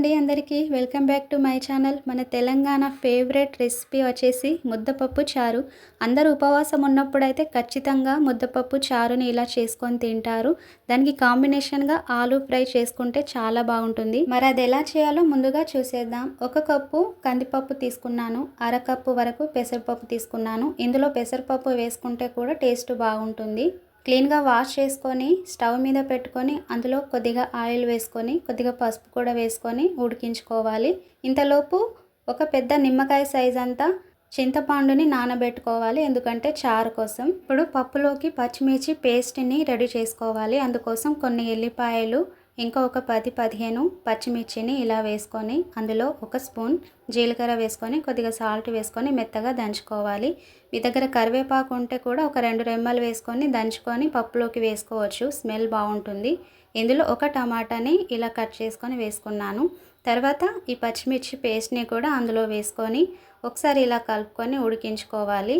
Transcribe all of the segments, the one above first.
అండి అందరికీ. Welcome back to my channel. మన తెలంగాణ ఫేవరెట్ రెసిపీ వచ్చేసి ముద్దపప్పు చారు. అందరూ ఉపవాసం ఉన్నప్పుడైతే ఖచ్చితంగా ముద్దపప్పు చారుని ఇలా చేసుకొని తింటారు. దానికి కాంబినేషన్గా ఆలూ ఫ్రై చేసుకుంటే చాలా బాగుంటుంది. మరి అది ఎలా చేయాలో ముందుగా చూసేద్దాం. ఒక కప్పు కందిపప్పు తీసుకున్నాను. అర కప్పు వరకు పెసరపప్పు తీసుకున్నాను. ఇందులో పెసరపప్పు వేసుకుంటే కూడా టేస్ట్ బాగుంటుంది. క్లీన్గా వాష్ చేసుకొని స్టవ్ మీద పెట్టుకొని అందులో కొద్దిగా ఆయిల్ వేసుకొని కొద్దిగా పసుపు కూడా వేసుకొని ఉడికించుకోవాలి. ఇంతలోపు ఒక పెద్ద నిమ్మకాయ సైజ్ అంతా చింతపండుని నానబెట్టుకోవాలి. ఎందుకంటే చారు కోసం. ఇప్పుడు పప్పులోకి పచ్చిమిర్చి పేస్ట్ని రెడీ చేసుకోవాలి. అందుకోసం కొన్ని ఎల్లిపాయలు ఇంకా ఒక పది పదిహేను పచ్చిమిర్చిని ఇలా వేసుకొని అందులో ఒక స్పూన్ జీలకర్ర వేసుకొని కొద్దిగా సాల్ట్ వేసుకొని మెత్తగా దంచుకోవాలి. మీ దగ్గర కరివేపాకు ఉంటే కూడా ఒక రెండు రెమ్మలు వేసుకొని దంచుకొని పప్పులోకి వేసుకోవచ్చు. స్మెల్ బాగుంటుంది. ఇందులో ఒక టమాటాని ఇలా కట్ చేసుకొని వేసుకున్నాను. తర్వాత ఈ పచ్చిమిర్చి పేస్ట్ని కూడా అందులో వేసుకొని ఒకసారి ఇలా కలుపుకొని ఉడికించుకోవాలి.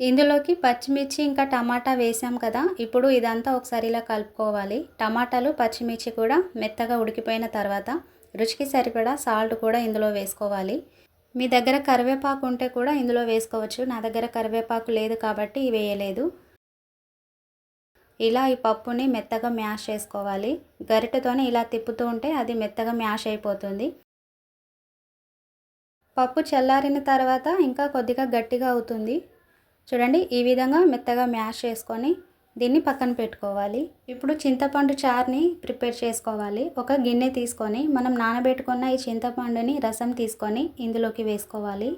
ఇందులోకి పచ్చిమిర్చి ఇంకా టమాటా వేసాం కదా. ఇప్పుడు ఇదంతా ఒకసారి ఇలా కలుపుకోవాలి. టమాటాలు పచ్చిమిర్చి కూడా మెత్తగా ఉడికిపోయిన తర్వాత రుచికి సరిపడా సాల్ట్ కూడా ఇందులో వేసుకోవాలి. మీ దగ్గర కరివేపాకు ఉంటే కూడా ఇందులో వేసుకోవచ్చు. నా దగ్గర కరివేపాకు లేదు కాబట్టి వేయలేదు. ఇలా ఈ పప్పుని మెత్తగా మ్యాష్ చేసుకోవాలి. గరిటెతోనే ఇలా తిప్పుతూ ఉంటే అది మెత్తగా మ్యాష్ అయిపోతుంది. పప్పు చల్లారిన తర్వాత ఇంకా కొద్దిగా గట్టిగా అవుతుంది. చూడండి ఈ విధంగా మెత్తగా మ్యాష్ చేసుకొని దీన్ని పక్కన పెట్టుకోవాలి. ఇప్పుడు చింతపండు చార్ని ప్రిపేర్ చేసుకోవాలి. ఒక గిన్నె తీసుకొని మనం నానబెట్టుకున్న ఈ చింతపండుని రసం తీసుకొని ఇందులోకి వేసుకోవాలి.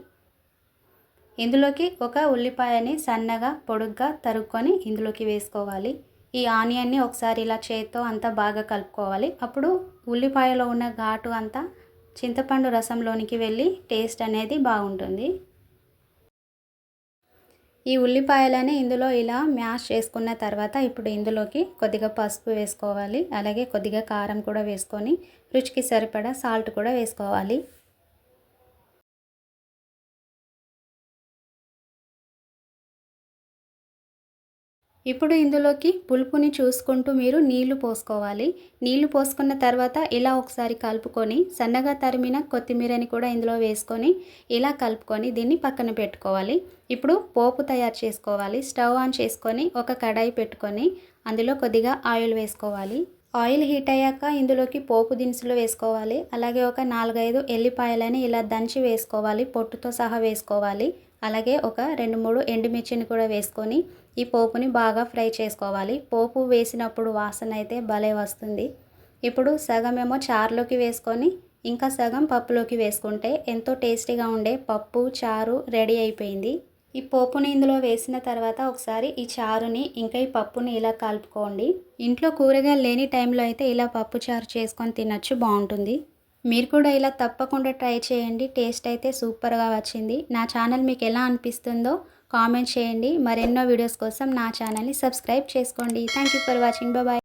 ఇందులోకి ఒక ఉల్లిపాయని సన్నగా పొడుగ్గా తరుక్కొని ఇందులోకి వేసుకోవాలి. ఈ ఆనియన్ని ఒకసారి ఇలా చేత్తో అంతా బాగా కలుపుకోవాలి. అప్పుడు ఉల్లిపాయలో ఉన్న ఘాటు అంతా చింతపండు రసంలోనికి వెళ్ళి టేస్ట్ అనేది బాగుంటుంది. ఈ ఉల్లిపాయలని ఇందులో ఇలా మ్యాష్ చేసుకున్న తర్వాత ఇప్పుడు ఇందులోకి కొద్దిగా పసుపు వేసుకోవాలి. అలాగే కొద్దిగా కారం కూడా వేసుకొని రుచికి సరిపడా సాల్ట్ కూడా వేసుకోవాలి. ఇప్పుడు ఇందులోకి పులుపుని చూసుకుంటూ మీరు నీళ్ళు పోసుకోవాలి. నీళ్ళు పోసుకున్న తర్వాత ఇలా ఒకసారి కలుపుకొని సన్నగా తరిమిన కొత్తిమీరని కూడా ఇందులో వేసుకొని ఇలా కలుపుకొని దీన్ని పక్కన పెట్టుకోవాలి. ఇప్పుడు పోపు తయారు చేసుకోవాలి. స్టవ్ ఆన్ చేసుకొని ఒక కడాయి పెట్టుకొని అందులో కొద్దిగా ఆయిల్ వేసుకోవాలి. ఆయిల్ హీట్ అయ్యాక ఇందులోకి పోపు దినుసులు వేసుకోవాలి. అలాగే ఒక నాలుగైదు ఎల్లిపాయలని ఇలా దంచి వేసుకోవాలి. పొట్టుతో సహా వేసుకోవాలి. అలాగే ఒక రెండు మూడు ఎండుమిర్చిని కూడా వేసుకొని ఈ పోపుని బాగా ఫ్రై చేసుకోవాలి. పోపు వేసినప్పుడు వాసన అయితే భలే వస్తుంది. ఇప్పుడు సగం ఏమో చారులోకి వేసుకొని ఇంకా సగం పప్పులోకి వేసుకుంటే ఎంతో టేస్టీగా ఉండే పప్పు చారు రెడీ అయిపోయింది. ఈ పోపుని ఇందులో వేసిన తర్వాత ఒకసారి ఈ చారుని ఇంకా ఈ పప్పుని ఇలా కలుపుకోండి. ఇంట్లో కూరగాయలు లేని టైంలో అయితే ఇలా పప్పు చారు చేసుకొని తినచ్చు బాగుంటుంది. మీరు కూడా ఇలా తప్పకుండా ట్రై చేయండి. టేస్ట్ అయితే సూపర్గా వచ్చింది. నా ఛానల్ మీకు ఎలా అనిపిస్తుందో కామెంట్ చేయండి. మరెన్నో వీడియోస్ కోసం నా ఛానల్ని సబ్స్క్రైబ్ చేసుకోండి. Thank you for watching bye